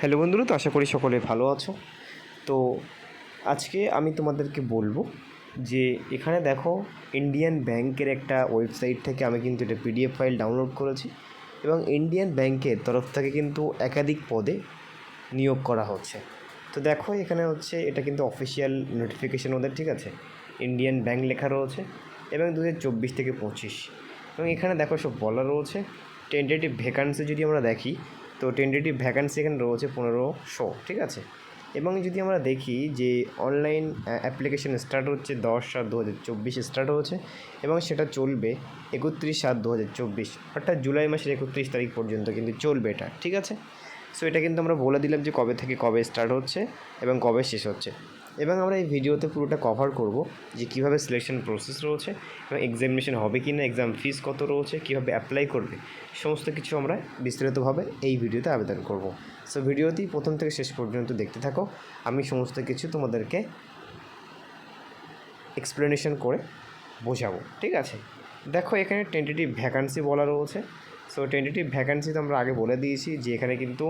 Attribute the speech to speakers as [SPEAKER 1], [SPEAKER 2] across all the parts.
[SPEAKER 1] Hello বন্ধুরা, তো আশা করি সকলে ভালো আছো। তো আজকে আমি তোমাদেরকে বলব যে এখানে দেখো ইন্ডিয়ান ব্যাংকের একটা ওয়েবসাইট থেকে আমি কিন্তু এটা পিডিএফ ফাইল ডাউনলোড করেছি এবং ইন্ডিয়ান ব্যাংকের তরফ থেকে কিন্তু একাধিক পদে নিয়োগ করা হচ্ছে। তো দেখো এখানে হচ্ছে এটা কিন্তু অফিসিয়াল নোটিফিকেশান ওদের, ঠিক আছে? ইন্ডিয়ান ব্যাংক লেখা রয়েছে এবং দু হাজার চব্বিশ থেকে পঁচিশ। এবং এখানে দেখো সব বলা রয়েছে। টেন্টেটিভ ভ্যাকান্সি যদি আমরা দেখি তো টেন্টেটিভ ভ্যাকান্সি এখানে রয়েছে পনেরোশো ঠিক আছে? এবং যদি আমরা দেখি যে অনলাইন অ্যাপ্লিকেশন স্টার্ট হচ্ছে দশ সাত দু হাজার চব্বিশ স্টার্ট হয়েছে এবং সেটা চলবে একত্রিশ সাত দু হাজার চব্বিশ, অর্থাৎ জুলাই মাসের একত্রিশ তারিখ পর্যন্ত কিন্তু চলবে এটা, ঠিক আছে? সো এটা কিন্তু আমরা বলে দিলাম যে কবে থেকে কবে স্টার্ট হচ্ছে এবং কবে শেষ হচ্ছে। এবং আমরা এই ভিডিওতে পুরোটা কভার করব যে কীভাবে সিলেকশন প্রসেস রয়েছে এবং এক্সামিনেশন হবে কি না এক্সাম ফিস কত রয়েছে, কীভাবে অ্যাপ্লাই করবে, সমস্ত কিছু আমরা বিস্তারিতভাবে এই ভিডিওতে আবেদন করব। সো ভিডিওটি প্রথম থেকে শেষ পর্যন্ত দেখতে থাকো। আমি সমস্ত কিছু তোমাদেরকে এক্সপ্লেনেশন করে বোঝাবো, ঠিক আছে? দেখো, এখানে টেন্টেটিভ ভ্যাকান্সি বলা রয়েছে। সো টেন্টেটিভ ভ্যাকান্সি তো আমরা আগে বলে দিয়েছি যে এখানে কিন্তু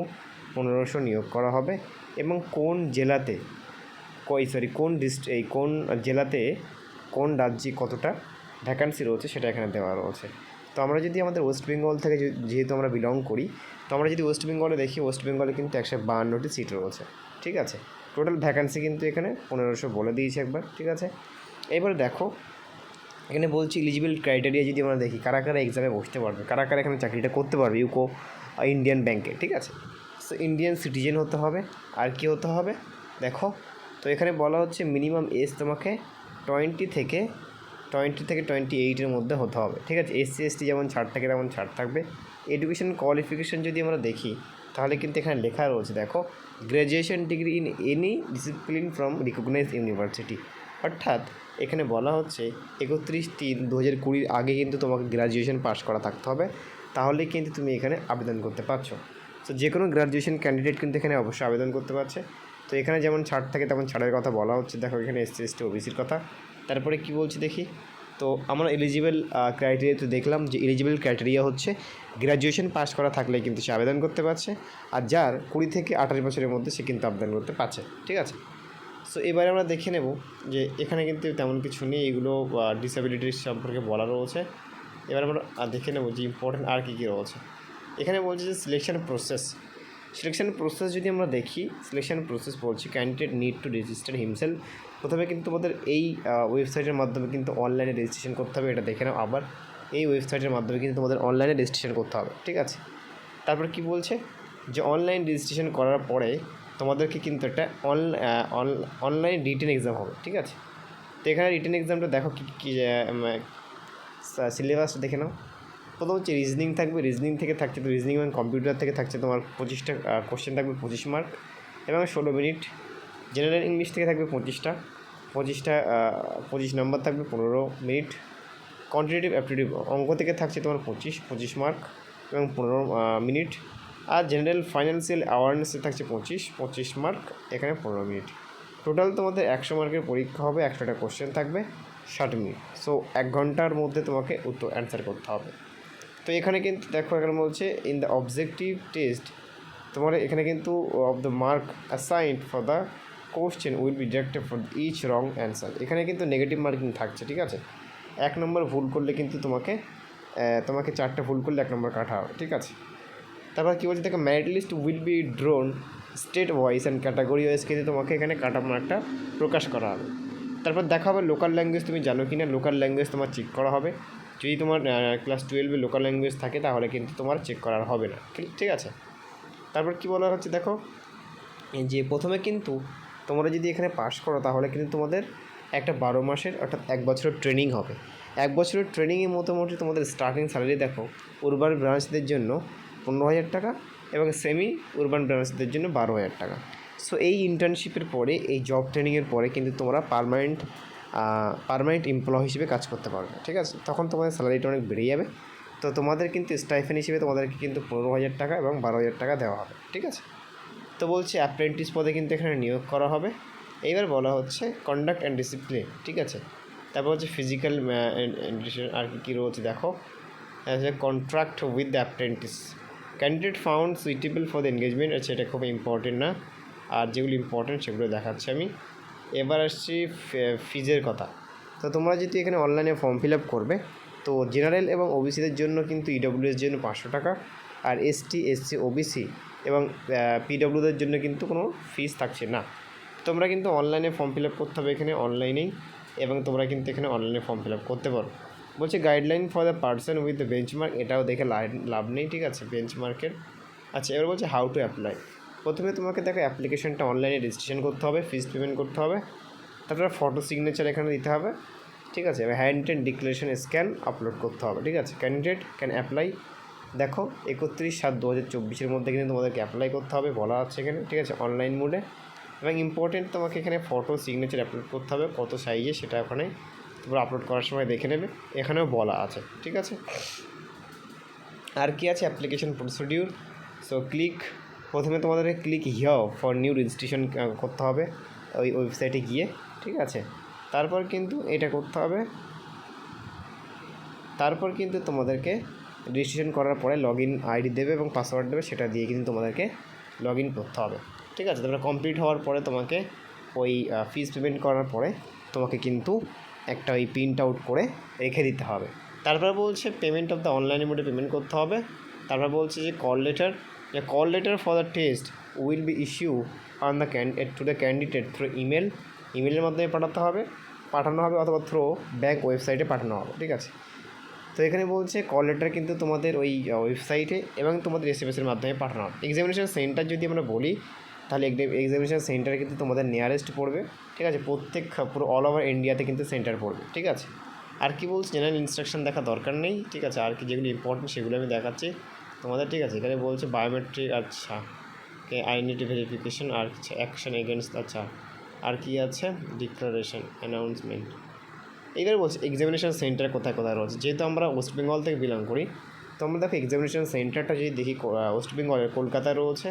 [SPEAKER 1] পনেরোশো নিয়োগ করা হবে এবং কোন জেলাতে কই সরি কোন ডিস্ট এই কোন জেলাতে কোন রাজ্যে কতটা ভ্যাকান্সি রয়েছে সেটা এখানে দেওয়া রয়েছে। তো আমরা যদি আমাদের ওয়েস্ট বেঙ্গল থেকে যেহেতু আমরা বিলং করি, তো আমরা যদি ওয়েস্ট বেঙ্গলে দেখি ওয়েস্ট বেঙ্গলে কিন্তু একশো বাহান্নটি সিট রয়েছে, ঠিক আছে? টোটাল ভ্যাকান্সি কিন্তু এখানে পনেরোশো বলে দিয়েছে একবার, ঠিক আছে? এবার দেখো, এখানে বলছি এলিজিবল ক্রাইটেরিয়া যদি আমরা দেখি, কারা কারা এক্সামে বসতে পারবে, কারা কারা এখানে চাকরিটা করতে পারবে, ইউকো ইন্ডিয়ান ব্যাংকে ঠিক আছে? সো ইন্ডিয়ান সিটিজেন হতে হবে, আর কি হতে হবে? দেখো তো এখানে বলা হচ্ছে মিনিমাম এজ তোমাকে টোয়েন্টি থেকে টোয়েন্টি থেকে টোয়েন্টি এইটের মধ্যে হতে হবে। ঠিক আছে? এসসি এসটি যেমন ছাড় থাকে, তেমন ছাড় থাকবে। এডুকেশন কোয়ালিফিকেশন যদি আমরা দেখি, তাহলে কিন্তু এখানে লেখা রয়েছে, দেখো graduation degree in any discipline from recognise university অর্থাৎ এখানে বলা হচ্ছে, একত্রিশ তিন দু হাজার কুড়ির আগে কিন্তু তোমাকে গ্র্যাজুয়েশন পাস করা থাকতে হবে। তাহলে কিন্তু তুমি এখানে আবেদন করতে পারছ। তো যে কোনো গ্র্যাজুয়েশন ক্যান্ডিডেট কিন্তু এখানে অবশ্যই আবেদন করতে পারছে। তো এখানে যেমন ছাড় থাকে তেমন ছাড়ের কথা বলা হচ্ছে। দেখো, এখানে এসসি এসটি ওবিসির কথা। তারপরে কি বলছি দেখি? তো আমরা এলিজিবল ক্রাইটেরিয়াতে দেখলাম যে এলিজিবল ক্রাইটেরিয়া হচ্ছে গ্র্যাজুয়েশন পাস করা থাকলে কিন্তু সে আবেদন করতে পারছে আর যার কুড়ি থেকে আঠাশ বছরের মধ্যে সে কিন্তু আবেদন করতে পারছে, ঠিক আছে? সো এবারে আমরা দেখে নেব যে এখানে কিন্তু তেমন কিছু নেই, এগুলো ডিসেবিলিটির সম্পর্কে বলা রয়েছে। এবার আমরা দেখে নেব যে ইম্পর্টেন্ট আর কী কী রয়েছে। এখানে বলছে যে সিলেকশন প্রসেস সিলেকশন প্রসেস যদি আমরা দেখি সিলেকশন প্রসেস বলছি candidate need to register himself প্রথমে কিন্তু তোমাদের এই ওয়েবসাইটের মাধ্যমে কিন্তু অনলাইনে রেজিস্ট্রেশন করতে হবে, এটা দেখে নাও আবার। এই ওয়েবসাইটের মাধ্যমে কিন্তু তোমাদের অনলাইনে রেজিস্ট্রেশন করতে হবে, ঠিক আছে? তারপর কি বলছে? যে অনলাইন রেজিস্ট্রেশন করার পরে তোমাদেরকে কিন্তু একটা অনলাইন রিটেন এক্সাম হবে, ঠিক আছে? তো এখানে রিটেন এক্সামটা দেখো কী কী সিলেবাসটা দেখে নাও। প্রথম হচ্ছে রিজনিং থাকবে রিজনিং থেকে থাকছে তো রিজনিং এবং কম্পিউটার থেকে থাকছে তোমার পঁচিশটা কোশ্চেন থাকবে পঁচিশ মার্ক এবং ষোলো মিনিট জেনারেল ইংলিশ থেকে থাকবে পঁচিশটা পঁচিশটা পঁচিশ নম্বর থাকবে পনেরো মিনিট কোয়ান্টিটেটিভ অ্যাপটিটিভ অঙ্ক থেকে থাকছে তোমার পঁচিশ পঁচিশ মার্ক এবং পনেরো মিনিট আর জেনারেল ফাইন্যান্সিয়াল অ্যাওয়ারনেসে থাকছে পঁচিশ পঁচিশ মার্ক এখানে পনেরো মিনিট টোটাল তোমাদের একশো মার্কের পরীক্ষা হবে, একশোটা কোশ্চেন থাকবে, ষাট মিনিট সো এক ঘণ্টার মধ্যে তোমাকে উত্তর অ্যান্সার করতে হবে। তো এখানে কিন্তু দেখো, এখানে বলছে ইন দ্য অবজেক্টিভ টেস্ট তোমার এখানে কিন্তু of the mark assigned for the question will be directed for each wrong answer এখানে কিন্তু নেগেটিভ মার্কিং থাকছে, ঠিক আছে? এক নম্বর ভুল করলে কিন্তু তোমাকে তোমাকে চারটে ভুল করলে এক নম্বর কাটা হবে, ঠিক আছে? তারপর কী বলছে, দেখো merit list will be drawn state wise and category wise কিন্তু তোমাকে এখানে কাটা মার্কটা প্রকাশ করা হবে। তারপর দেখা হবে লোকাল ল্যাঙ্গুয়েজ তুমি জানো কি না লোকাল ল্যাঙ্গুয়েজ তোমার চেক করা হবে। যদি তোমার ক্লাস টুয়েলভে লোকাল ল্যাঙ্গুয়েজ থাকে, তাহলে কিন্তু তোমার চেক করার হবে না। ঠিক আছে? তারপর কি বলা হচ্ছে দেখো? যে প্রথমে কিন্তু তোমরা যদি এখানে পাশ করো, তাহলে কিন্তু তোমাদের একটা বারো মাসের অর্থাৎ এক বছরের ট্রেনিং হবে। এক বছরের ট্রেনিংয়ে মোটামুটি তোমাদের স্টার্টিং স্যালারি দেখো উরবান ব্রাঞ্চদের জন্য পনেরো হাজার টাকা এবং সেমি উরবান ব্রাঞ্চদের জন্য বারো হাজার টাকা। সো এই ইন্টার্নশিপের পরে, এই জব ট্রেনিংয়ের পরে কিন্তু তোমরা পারমানেন্ট পারমানেন্ট এমপ্লয় হিসেবে কাজ করতে পারবে। ঠিক আছে? তখন তোমাদের স্যালারিটা অনেক বেড়ে যাবে। তো তোমাদের কিন্তু স্টাইফেন হিসেবে তোমাদেরকে কিন্তু পনেরো হাজার টাকা এবং বারো হাজার টাকা দেওয়া হবে। ঠিক আছে? তো বলছি অ্যাপ্রেন্টিস পদে কিন্তু এখানে নিয়োগ করা হবে। এইবার বলা হচ্ছে কন্ডাক্ট অ্যান্ড ডিসিপ্লিন ঠিক আছে? তারপর হচ্ছে ফিজিক্যাল আর কি, কী রয়েছে দেখো। Contract with the apprentice candidate found suitable for the engagement আচ্ছা এটা খুব ইম্পর্টেন্ট না। আর যেগুলো ইম্পর্টেন্ট সেগুলো দেখাচ্ছি আমি। এবার আসছি ফিজের কথা। তো তোমরা যদি এখানে অনলাইনে ফর্ম ফিল আপ করবে, তো জেনারেল এবং ওবিসিদের জন্য কিন্তু ইডব্লিউএস জন্য পাঁচশো টাকা আর এসটি এসসি ওবিসি এবং পিডব্লিউদের জন্য কিন্তু কোনো ফিস থাকছে না। তোমরা কিন্তু অনলাইনে ফর্ম ফিল আপ করতে হবে এখানে অনলাইনেই এবং তোমরা কিন্তু এখানে অনলাইনে ফর্ম ফিল আপ করতে পারো। বলছে guideline for the person with the benchmark এটাও দেখে লাভ নেই, ঠিক আছে বেঞ্চমার্কের আচ্ছা এবার বলছে হাউ টু অ্যাপ্লাই প্রথমে তোমাকে দেখো অ্যাপ্লিকেশনটা অনলাইনে রেজিস্ট্রেশন করতে হবে ফিস পেমেন্ট করতে হবে, তারপরে ফটো সিগনেচার এখানে দিতে হবে, ঠিক আছে? Handwritten declaration scan upload করতে হবে, ঠিক আছে? ক্যান্ডিডেট ক্যান অ্যাপ্লাই দেখো, একত্রিশ সাত দু হাজার চব্বিশের মধ্যে কিন্তু তোমাদেরকে অ্যাপ্লাই করতে হবে, বলা আছে এখানে, ঠিক আছে? অনলাইন মোডে এবং ইম্পর্টেন্ট তোমাকে এখানে ফটো সিগনেচার আপলোড করতে হবে, কত সাইজে সেটা ওখানে তোমরা আপলোড করার সময় দেখে নেবে, এখানেও বলা আছে, ঠিক আছে? আর কি আছে অ্যাপ্লিকেশন প্রসিডিউর সো ক্লিক প্রথমে তোমাদেরকে click here for new registration করতে হবে ওই ওয়েবসাইটে গিয়ে, ঠিক আছে? তারপর কিন্তু এটা করতে হবে। তারপর কিন্তু তোমাদেরকে রেজিস্ট্রেশন করার পরে লগ ইন আইডি দেবে এবং পাসওয়ার্ড দেবে, সেটা দিয়ে কিন্তু তোমাদেরকে লগ ইন করতে হবে। ঠিক আছে? তারপরে কমপ্লিট হওয়ার পরে তোমাকে ওই ফিস পেমেন্ট করার পরে তোমাকে কিন্তু একটা ওই প্রিন্ট আউট করে রেখে দিতে হবে। তারপর বলছে পেমেন্ট অফ দ্য অনলাইন মোডে পেমেন্ট করতে হবে। তারপর বলছে যে কল লেটার যে call letter for the test will be issue on the candidate to the candidate through email ইমেলের মাধ্যমে পাঠাতে হবে, পাঠানো হবে অথবা থ্রু ব্যাঙ্ক ওয়েবসাইটে পাঠানো হবে, ঠিক আছে? তো এখানে বলছে কল লেটার কিন্তু তোমাদের ওই ওয়েবসাইটে এবং তোমাদের এস এম মাধ্যমে পাঠানো হবে। এক্সামিনেশন সেন্টার যদি আমরা বলি, তাহলে এক্সামিনেশন সেন্টারে কিন্তু তোমাদের নিয়ারেস্ট পড়বে, ঠিক আছে? প্রত্যেক, পুরো অল ওভার ইন্ডিয়াতে কিন্তু সেন্টার পড়বে, ঠিক আছে? আর কি বলছে? জেনারেল ইনস্ট্রাকশন দেখা দরকার নেই, ঠিক আছে? আর কি যেগুলো ইম্পর্টেন্ট সেগুলো আমি দেখাচ্ছি। তোমাদের ঠিক আছে, এখানে বলছে বায়োমেট্রিক আচ্ছা আইডেন্টি ভেরিফিকেশন আর অ্যাকশন এগেনস্ট আচ্ছা আর কি আছে? ডিক্লারেশন অ্যানাউন্সমেন্ট এইবার বলছি এক্সামিনেশন সেন্টার কোথায় কোথায় রয়েছে? যেহেতু আমরা ওয়েস্ট বেঙ্গল থেকে বিলং করি, তো আমরা দেখো এক্সামিনেশন সেন্টারটা যদি দেখি ওয়েস্ট বেঙ্গলের কলকাতায় রয়েছে,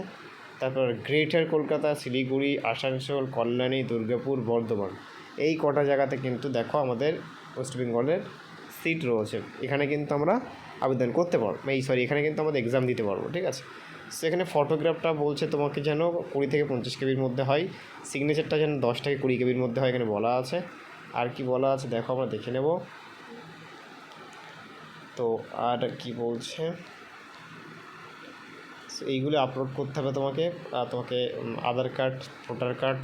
[SPEAKER 1] তারপর গ্রেটার কলকাতা, শিলিগুড়ি, আসানসোল, কল্যাণী, দুর্গাপুর, বর্ধমান। এই কটা জায়গাতে কিন্তু দেখো আমাদের ওয়েস্ট বেঙ্গলের সিট রয়েছে। এখানে কিন্তু আমরা আবেদন করতে পারব। এই সরি এখানে কিন্তু আমাদের এক্সাম দিতে পারব, ঠিক আছে? সেখানে ফটোগ্রাফটা বলছে তোমাকে যেন কুড়ি থেকে পঞ্চাশ কেবির মধ্যে হয়। সিগনেচারটা যেন দশ থেকে কুড়ি কেবির মধ্যে হয়, এখানে বলা আছে। আর কি বলা আছে দেখো, আমরা দেখে নেব। তো, আর কি বলছে? এইগুলো আপলোড করতে হবে তোমাকে। তোমাকে আধার কার্ড, ভোটার কার্ড,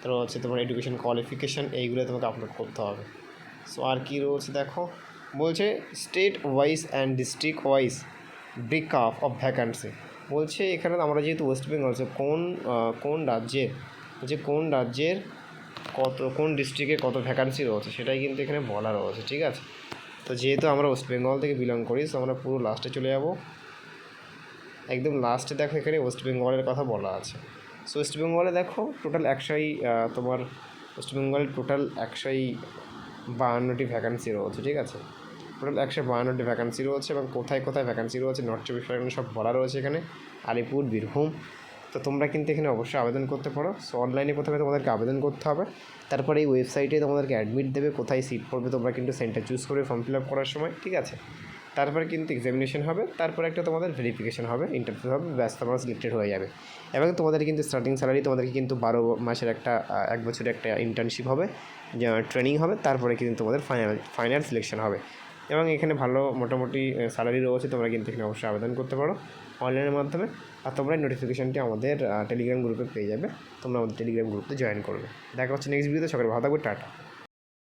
[SPEAKER 1] তারপর হচ্ছে তোমার এডুকেশন কোয়ালিফিকেশান এইগুলো তোমাকে আপলোড করতে হবে। সো আর কি রয়েছে দেখো? বলছে state wise and district wise break up of vacancy বলছে, এখানে আমরা যেহেতু ওয়েস্ট বেঙ্গল কোন কোন রাজ্যের যে কোন রাজ্যের কত, কোন ডিস্ট্রিক্টে কত ভ্যাকান্সি রয়েছে, সেটাই কিন্তু এখানে বলা রয়েছে, ঠিক আছে? তো যেহেতু আমরা ওয়েস্ট বেঙ্গল থেকে বিলং করি তো আমরা পুরো লাস্টে চলে যাব। একদম লাস্টে দেখো এখানে ওয়েস্ট বেঙ্গলের কথা বলা আছে। সো ওয়েস্ট বেঙ্গলে দেখো টোটাল একশোই তোমার ওয়েস্ট বেঙ্গলের টোটাল একশোই বাহান্নটি ভ্যাকান্সি রয়েছে, ঠিক আছে? টোটাল একশো বাহান্নটি ভ্যাকান্সি রয়েছে এবং কোথায় কোথায় ভ্যাকান্সি রয়েছে নর্থ চব্বিশ পরগনা সব বলা রয়েছে এখানে। আলিপুর, বীরভূম। তো তোমরা কিন্তু এখানে অবশ্যই আবেদন করতে পারো। সো অনলাইনে প্রথমে তোমাদেরকে আবেদন করতে হবে। তারপরে এই ওয়েবসাইটে তোমাদেরকে অ্যাডমিট দেবে, কোথায় সিট পড়বে, তোমরা কিন্তু সেন্টার চুজ করবে ফর্ম ফিল আপ করার সময়, ঠিক আছে? তারপরে কিন্তু এক্সামিনেশন হবে, তারপরে একটা তোমাদের ভেরিফিকেশন হবে ইন্টারভিউ হবে, ব্যাস, তোমরা সিলেক্টেড হয়ে যাবে। এবং তোমাদের কিন্তু স্টার্টিং স্যালারি তোমাদেরকে কিন্তু বারো মাসের একটা এক বছরের একটা ইন্টার্নশিপ হবে ট্রেনিং হবে, তারপরে কিন্তু তোমাদের ফাইনাল ফাইনাল সিলেকশন হবে। এবং এখানে ভালো মোটামুটি স্যালারি রয়েছে, তোমরা কিন্তু এখানে অবশ্যই আবেদন করতে পারো অনলাইনের মাধ্যমে। আর তোমরা নোটিফিকেশানটি আমাদের টেলিগ্রাম গ্রুপে পেয়ে যাবে, তোমরা আমাদের টেলিগ্রাম গ্রুপে জয়েন করবে। দেখা হচ্ছে নেক্সট ভিডিওতে সকালে ভালো থাকবে, টাটা।